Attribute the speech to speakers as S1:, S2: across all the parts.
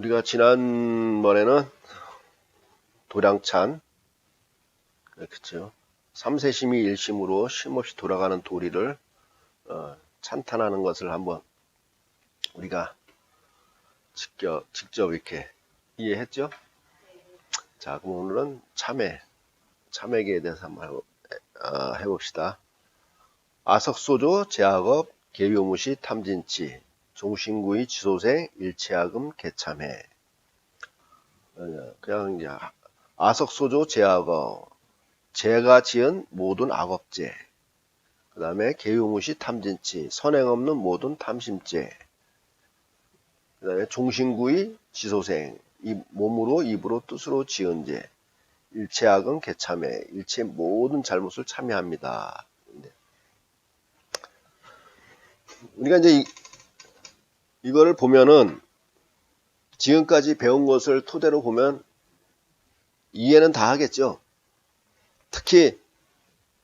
S1: 우리가 지난번에는 도량찬, 그렇죠. 삼세심이 일심으로 쉼없이 돌아가는 도리를 어, 찬탄하는 것을 한번 우리가 직접, 직접 이렇게 이해했죠? 자, 그럼 오늘은 참회, 참회계에 대해서 한번 어, 해봅시다. 아석소조, 제학업, 계묘무시, 탐진치, 종신구의 지소생, 일체학음, 개참회. 어, 그냥 이제 아석소조, 제학업, 제가 지은 모든 악업죄. 그 다음에 계묘무시, 탐진치, 선행 없는 모든 탐심죄. 그 다음에 종신구의 지소생, 이 몸으로 입으로 뜻으로 지은 죄. 일체악은 개참해, 일체 모든 잘못을 참여합니다. 네. 우리가 이제 이, 이거를 보면은 지금까지 배운 것을 토대로 보면 이해는 다 하겠죠. 특히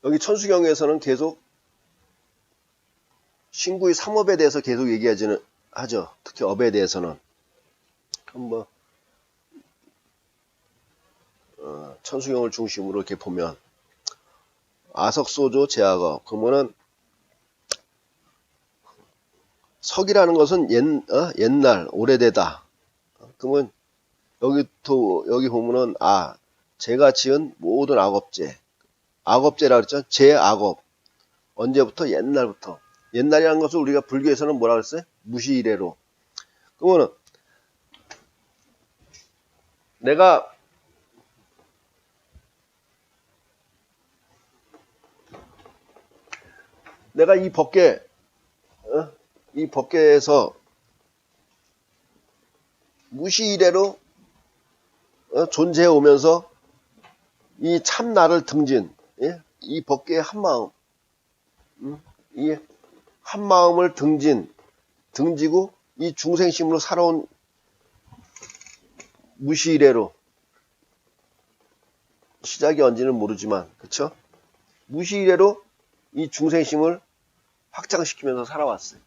S1: 여기 천수경에서는 계속 신구의 삼업에 대해서 계속 얘기하지는 하죠. 특히 업에 대해서는. 뭐 어, 천수경을 중심으로 이렇게 보면 아석소조 제약업 그러면은 석이라는 것은 옛, 어? 옛날 오래되다. 그러면 여기 또 여기 보면은 아 제가 지은 모든 악업죄 악업죄라 그랬죠? 제 악업. 언제부터? 옛날부터. 옛날이라는 것을 우리가 불교에서는 뭐라 그랬어요? 무시 이래로. 그러면은 내가 내가 이 법계, 어? 이 법계에서 무시 이래로 어? 존재해 오면서 이 참나를 등진, 예? 이 법계의 한마음, 음? 이 한마음을 등진, 등지고 이 중생심으로 살아온 무시 이래로 시작이 언제는 모르지만, 그쵸? 무시 이래로 이 중생심을 확장시키면서 살아왔어요.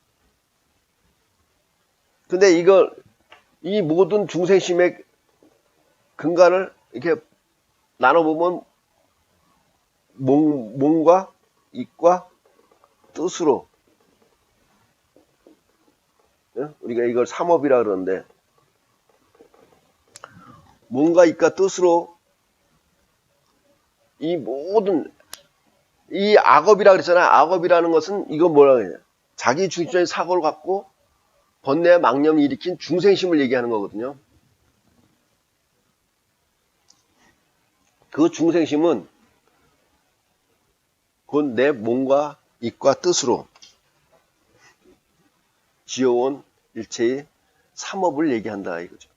S1: 근데 이걸, 이 모든 중생심의 근간을 이렇게 나눠보면 몸, 몸과 입과 뜻으로 예? 우리가 이걸 삼업이라 그러는데 몸과 입과 뜻으로 이 모든 이 악업이라 그랬잖아요. 악업이라는 것은 이거 뭐라 해요? 자기 중심적인 사고를 갖고 번뇌 망념을 일으킨 중생심을 얘기하는 거거든요. 그 중생심은 곧 내 몸과 입과 뜻으로 지어온 일체의 삼업을 얘기한다 이거죠.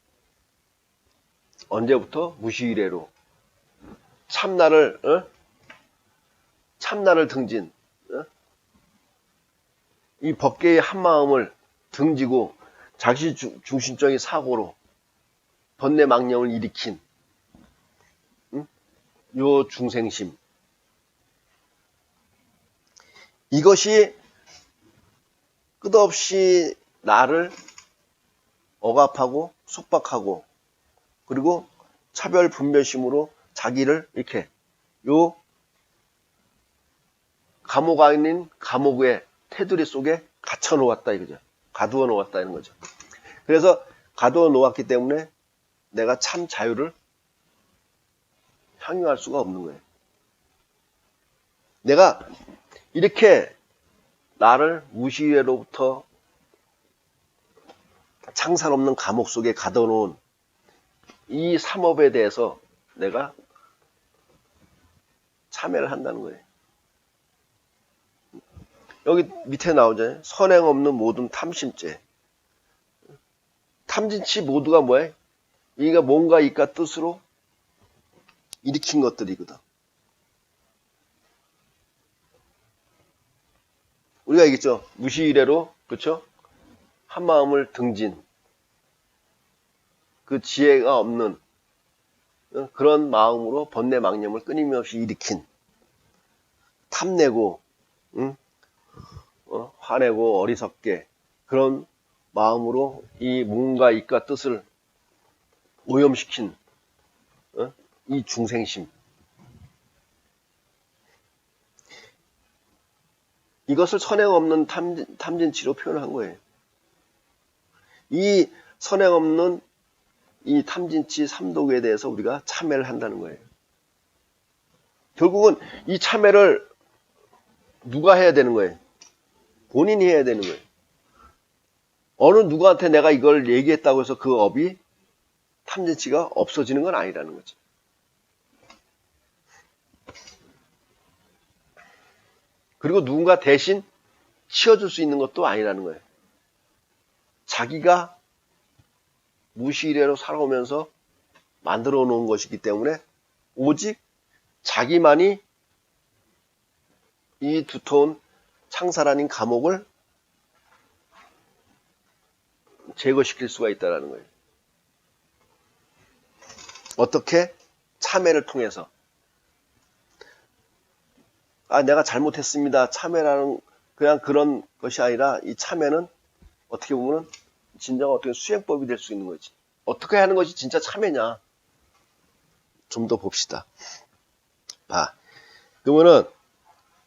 S1: 언제부터? 무시이래로 참나를 어? 참나를 등진 어? 이 법계의 한 마음을 등지고 자기 주- 중심적인 사고로 번뇌 망령을 일으킨 응? 요 중생심 이것이 끝없이 나를 억압하고 속박하고 그리고 차별 분별심으로 자기를 이렇게 요 감옥 아닌 감옥의 테두리 속에 갇혀 놓았다 이거죠. 가두어 놓았다는 거죠. 그래서 가두어 놓았기 때문에 내가 참 자유를 향유할 수가 없는 거예요. 내가 이렇게 나를 무시외로부터 창살 없는 감옥 속에 가둬 놓은 이 삼업에 대해서 내가 참여를 한다는 거예요. 여기 밑에 나오잖아요. 선행 없는 모든 탐심죄. 탐진치 모두가 뭐예요? 이가 뭔가 이가 뜻으로 일으킨 것들이거든. 우리가 얘기했죠. 무시이래로, 그쵸? 한 마음을 등진. 그 지혜가 없는 어, 그런 마음으로 번뇌 망념을 끊임없이 일으킨 탐내고 응? 어, 화내고 어리석게 그런 마음으로 이 몸과 입과 뜻을 오염시킨 어? 이 중생심 이것을 선행 없는 탐진, 탐진치로 표현한 거예요. 이 선행 없는 이 탐진치 삼독에 대해서 우리가 참회를 한다는 거예요. 결국은 이 참회를 누가 해야 되는 거예요? 본인이 해야 되는 거예요. 어느 누구한테 내가 이걸 얘기했다고 해서 그 업이 탐진치가 없어지는 건 아니라는 거죠. 그리고 누군가 대신 치워줄 수 있는 것도 아니라는 거예요. 자기가 무시이래로 살아오면서 만들어 놓은 것이기 때문에 오직 자기만이 이 두터운 창살 아닌 감옥을 제거시킬 수가 있다는 거예요. 어떻게? 참회를 통해서. 아, 내가 잘못했습니다. 참회라는 그냥 그런 것이 아니라 이 참회는 어떻게 보면 진정 어떻게 수행법이 될 수 있는 거지. 어떻게 하는 것이 진짜 참회냐. 좀 더 봅시다. 봐. 그러면은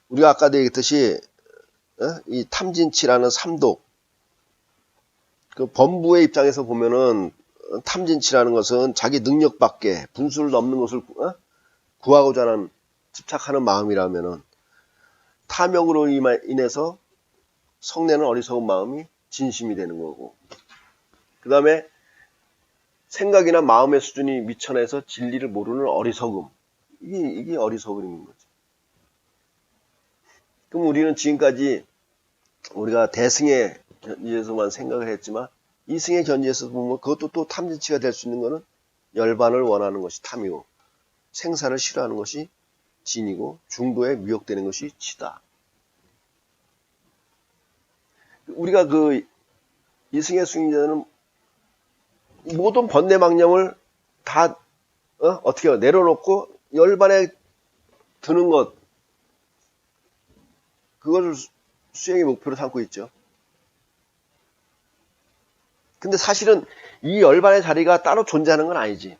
S1: 우리가 아까도 얘기했듯이 어? 이 탐진치라는 삼독 그 범부의 입장에서 보면은 어, 탐진치라는 것은 자기 능력 밖에 분수를 넘는 것을 어? 구하고자 하는 집착하는 마음이라면은 탐욕으로 인해서 성내는 어리석은 마음이 진심이 되는 거고 그 다음에 생각이나 마음의 수준이 미천해서 진리를 모르는 어리석음 이게, 이게 어리석음인 거죠. 그럼 우리는 지금까지 우리가 대승의 견지에서만 생각을 했지만 이승의 견지에서 보면 그것도 또 탐진치가 될 수 있는 것은 열반을 원하는 것이 탐이고 생사를 싫어하는 것이 진이고 중도에 미혹되는 것이 치다. 우리가 그 이승의 승인자는 모든 번뇌망념을 다 어? 떻게 내려놓고 열반에 드는 것 그것을 수행의 목표로 삼고 있죠. 근데 사실은 이 열반의 자리가 따로 존재하는 건 아니지.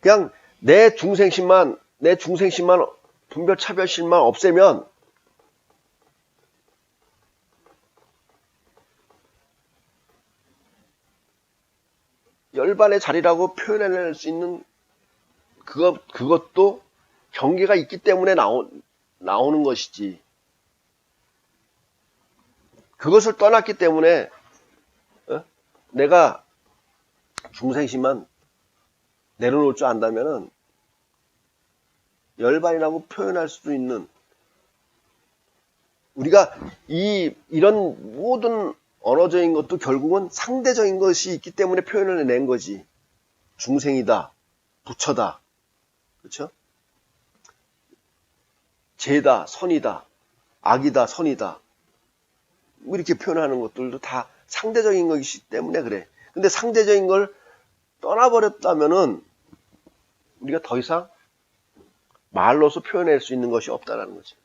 S1: 그냥 내 중생심만, 내 중생심만, 분별 차별심만 없애면 열반의 자리라고 표현해낼 수 있는 그것, 그것도 경계가 있기 때문에 나오, 나오는 것이지. 그것을 떠났기 때문에 어? 내가 중생심만 내려놓을 줄 안다면은 열반이라고 표현할 수도 있는 우리가 이 이런 모든 언어적인 것도 결국은 상대적인 것이 있기 때문에 표현을 낸 거지. 중생이다, 부처다, 그렇죠? 죄다, 선이다, 악이다, 선이다. 뭐 이렇게 표현하는 것들도 다 상대적인 것이기 때문에 그래. 근데 상대적인 걸 떠나버렸다면은 우리가 더 이상 말로서 표현할 수 있는 것이 없다라는 거지.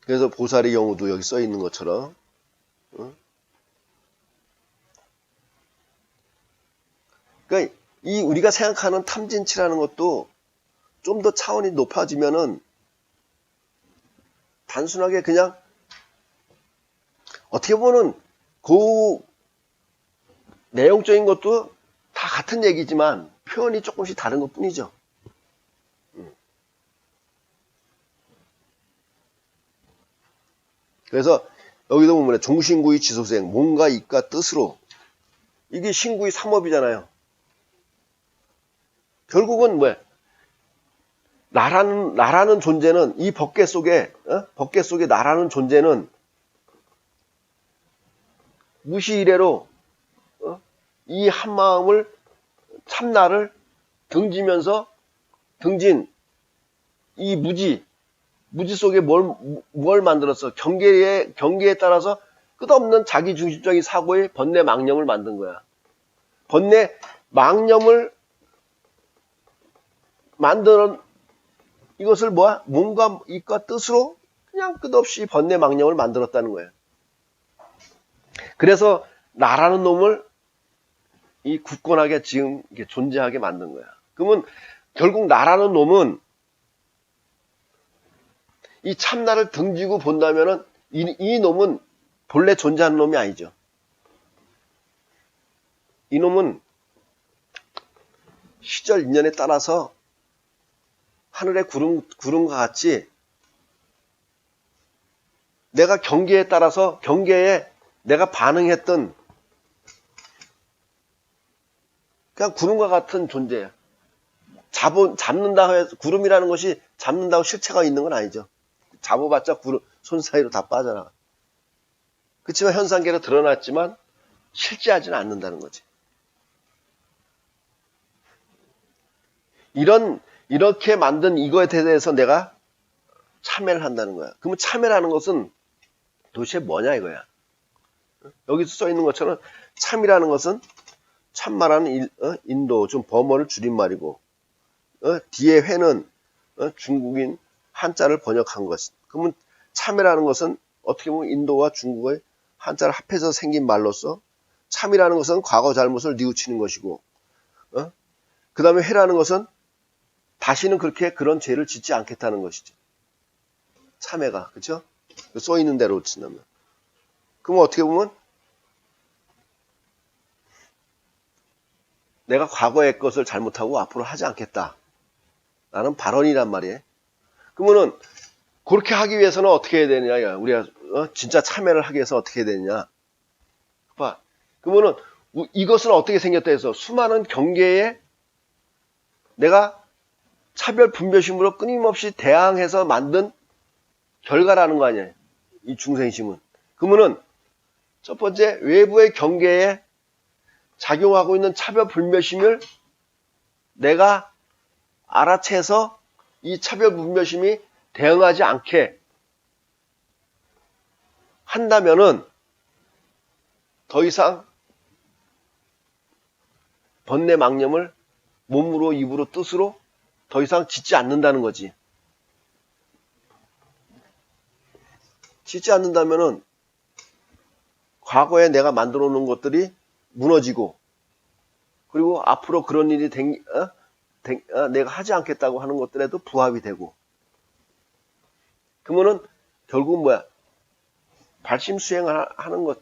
S1: 그래서 보살의 경우도 여기 써 있는 것처럼 어? 그러니까 이 우리가 생각하는 탐진치라는 것도 좀 더 차원이 높아지면은 단순하게 그냥 어떻게 보면 그 내용적인 것도 다 같은 얘기지만 표현이 조금씩 다른 것 뿐이죠. 음. 그래서 여기도 보면 종신구의 지소생, 뭔가 이과 뜻으로 이게 신구의 삼업이잖아요. 결국은 뭐야? 나라는 나라는 존재는 이 법계 속에 어? 법계 속에 나라는 존재는 무시 이래로 어? 이 한마음을 참나를 등지면서 등진 이 무지 무지 속에 뭘, 뭘 만들었어? 경계에 경계에 따라서 끝없는 자기 중심적인 사고의 번뇌 망념을 만든 거야. 번뇌 망념을 만드는 이것을 뭐야? 몸과 입과 뜻으로 그냥 끝없이 번뇌 망령을 만들었다는 거예요. 그래서 나라는 놈을 이 굳건하게 지금 존재하게 만든 거야. 그러면 결국 나라는 놈은 이 참나를 등지고 본다면은 이, 이 놈은 본래 존재하는 놈이 아니죠. 이 놈은 시절 인연에 따라서 하늘의 구름, 구름과 같이 내가 경계에 따라서 경계에 내가 반응했던 그냥 구름과 같은 존재예요. 잡어, 잡는다 해서 구름이라는 것이 잡는다고 실체가 있는 건 아니죠. 잡아봤자 구름, 손 사이로 다 빠져나가. 그렇지만 현상계로 드러났지만 실제하지는 않는다는 거지. 이런 이렇게 만든 이거에 대해서 내가 참여를 한다는 거야. 그러면 참여라는 것은 도대체 뭐냐 이거야. 여기서 써 있는 것처럼 참이라는 것은 참말하는 어? 인도 좀 범어를 줄임말이고 어? 뒤에 회는 어? 중국인 한자를 번역한 것. 그러면 참이라는 것은 어떻게 보면 인도와 중국의 한자를 합해서 생긴 말로서 참이라는 것은 과거 잘못을 뉘우치는 것이고 그 다음에 회라는 것은 다시는 그렇게 그런 죄를 짓지 않겠다는 것이죠. 참회가 그렇죠? 써 있는 대로 친다면 그럼 어떻게 보면 내가 과거의 것을 잘못하고 앞으로 하지 않겠다. 라는 발언이란 말이에요. 그러면은 그렇게 하기 위해서는 어떻게 해야 되느냐? 우리가 어? 진짜 참여를 하기 위해서 어떻게 해야 되느냐? 봐. 그러면은 이것은 어떻게 생겼다 해서 수많은 경계에 내가 차별 분별심으로 끊임없이 대항해서 만든 결과라는 거 아니에요. 이 중생심은. 그러면은 첫 번째 외부의 경계에 작용하고 있는 차별 분별심을 내가 알아채서 이 차별 분별심이 대응하지 않게 한다면은 더 이상 번뇌 망념을 몸으로 입으로 뜻으로 더 이상 짓지 않는다는 거지. 짓지 않는다면은 과거에 내가 만들어 놓은 것들이 무너지고 그리고 앞으로 그런 일이 된, 어? 된, 어? 내가 하지 않겠다고 하는 것들에도 부합이 되고 그러면은 결국 뭐야 발심 수행을 하는 것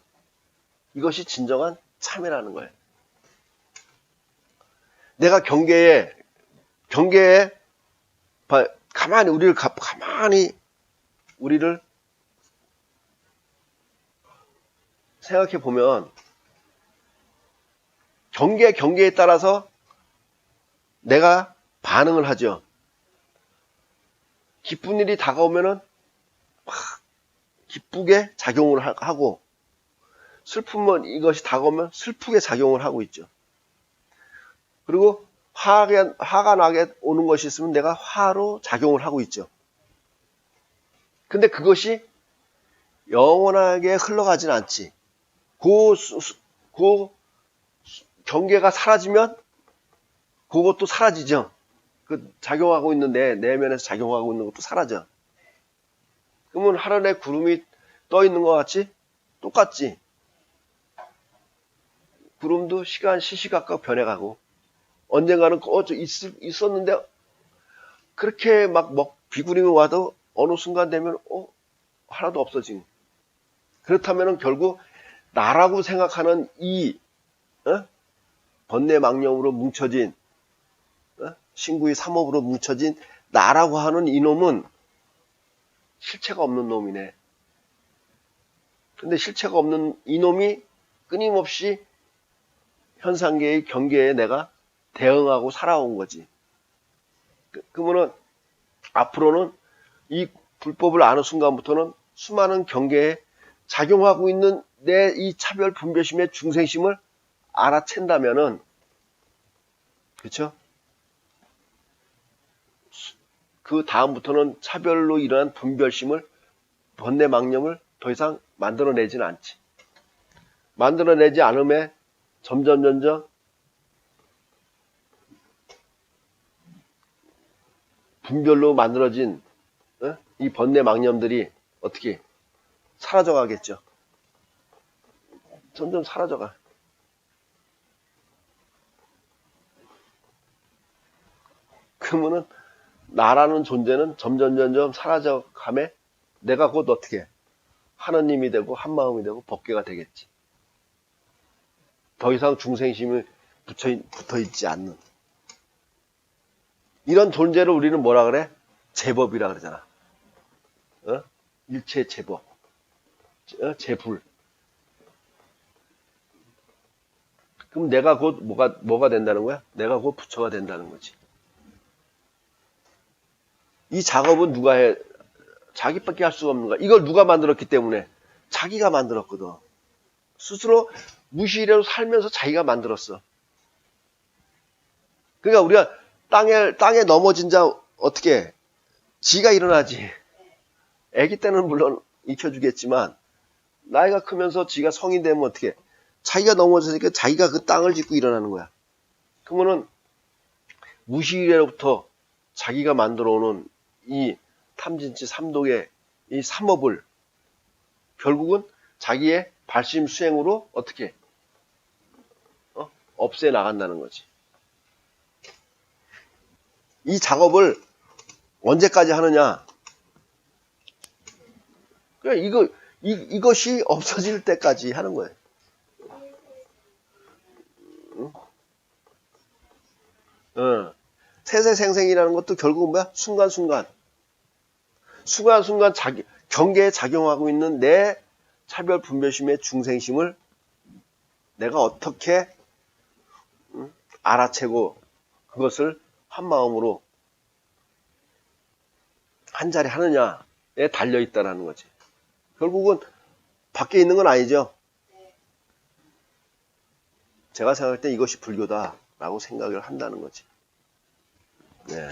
S1: 이것이 진정한 참회라는 거예요. 내가 경계에 경계에 가만히 우리를 가만히 우리를 생각해 보면 경계 경계에 따라서 내가 반응을 하죠. 기쁜 일이 다가오면은 막 기쁘게 작용을 하고 슬픔은 이것이 다가오면 슬프게 작용을 하고 있죠. 그리고 화가, 화가 나게 오는 것이 있으면 내가 화로 작용을 하고 있죠. 근데 그것이 영원하게 흘러가진 않지. 그, 그 경계가 사라지면 그것도 사라지죠. 그 작용하고 있는 내 내면에서 작용하고 있는 것도 사라져. 그러면 하늘에 구름이 떠 있는 것 같이 똑같지. 구름도 시간 시시각각 변해가고 언젠가는 어저 있었는데 그렇게 막, 막 비구름이 와도 어느 순간 되면 어 하나도 없어진. 그렇다면 결국 나라고 생각하는 이 어? 번뇌 망령으로 뭉쳐진 어? 신구의 삼업으로 뭉쳐진 나라고 하는 이놈은 실체가 없는 놈이네. 근데 실체가 없는 이놈이 끊임없이 현상계의 경계에 내가 대응하고 살아온 거지. 그, 그러면은 앞으로는 이 불법을 아는 순간부터는 수많은 경계에 작용하고 있는 내 이 차별 분별심의 중생심을 알아챈다면은 그렇죠? 그 다음부터는 차별로 일어난 분별심을 번뇌 망념을 더 이상 만들어내지는 않지. 만들어내지 않음에 점점 점점 분별로 만들어진 어? 이 번뇌 망념들이 어떻게 사라져 가겠죠. 점점 사라져 가. 그러면은 나라는 존재는 점점 점점 사라져 가매 내가 곧 어떻게 하나님이 되고 한 마음이 되고 법계가 되겠지. 더 이상 중생심이 붙여, 있- 붙어 있지 않는. 이런 존재를 우리는 뭐라 그래? 제법이라 그러잖아. 어? 일체 제법. 어? 제불. 그럼 내가 곧 뭐가, 뭐가 된다는 거야? 내가 곧 부처가 된다는 거지. 이 작업은 누가 해? 자기밖에 할 수가 없는 거야. 이걸 누가 만들었기 때문에 자기가 만들었거든. 스스로 무시래로 살면서 자기가 만들었어. 그러니까 우리가 땅에 땅에 넘어진 자 어떻게 지가 일어나지. 아기 때는 물론 익혀주겠지만 나이가 크면서 지가 성인 되면 어떻게 자기가 넘어졌으니까 자기가 그 땅을 짚고 일어나는 거야. 그러면은 무시래로부터 자기가 만들어 오는 이 탐진치 삼독의 이 삼업을 결국은 자기의 발심 수행으로 어떻게 어? 없애 나간다는 거지. 이 작업을 언제까지 하느냐? 그냥 이거 이, 이것이 없어질 때까지 하는 거예요. 응? 어. 세세생생이라는 것도 결국은 뭐야? 순간순간. 순간순간 자기, 경계에 작용하고 있는 내 차별 분별심의 중생심을 내가 어떻게 음, 알아채고 그것을 한 마음으로 한 자리 하느냐에 달려 있다라는 거지. 결국은 밖에 있는 건 아니죠. 제가 생각할 때 이것이 불교다라고 생각을 한다는 거지. 네.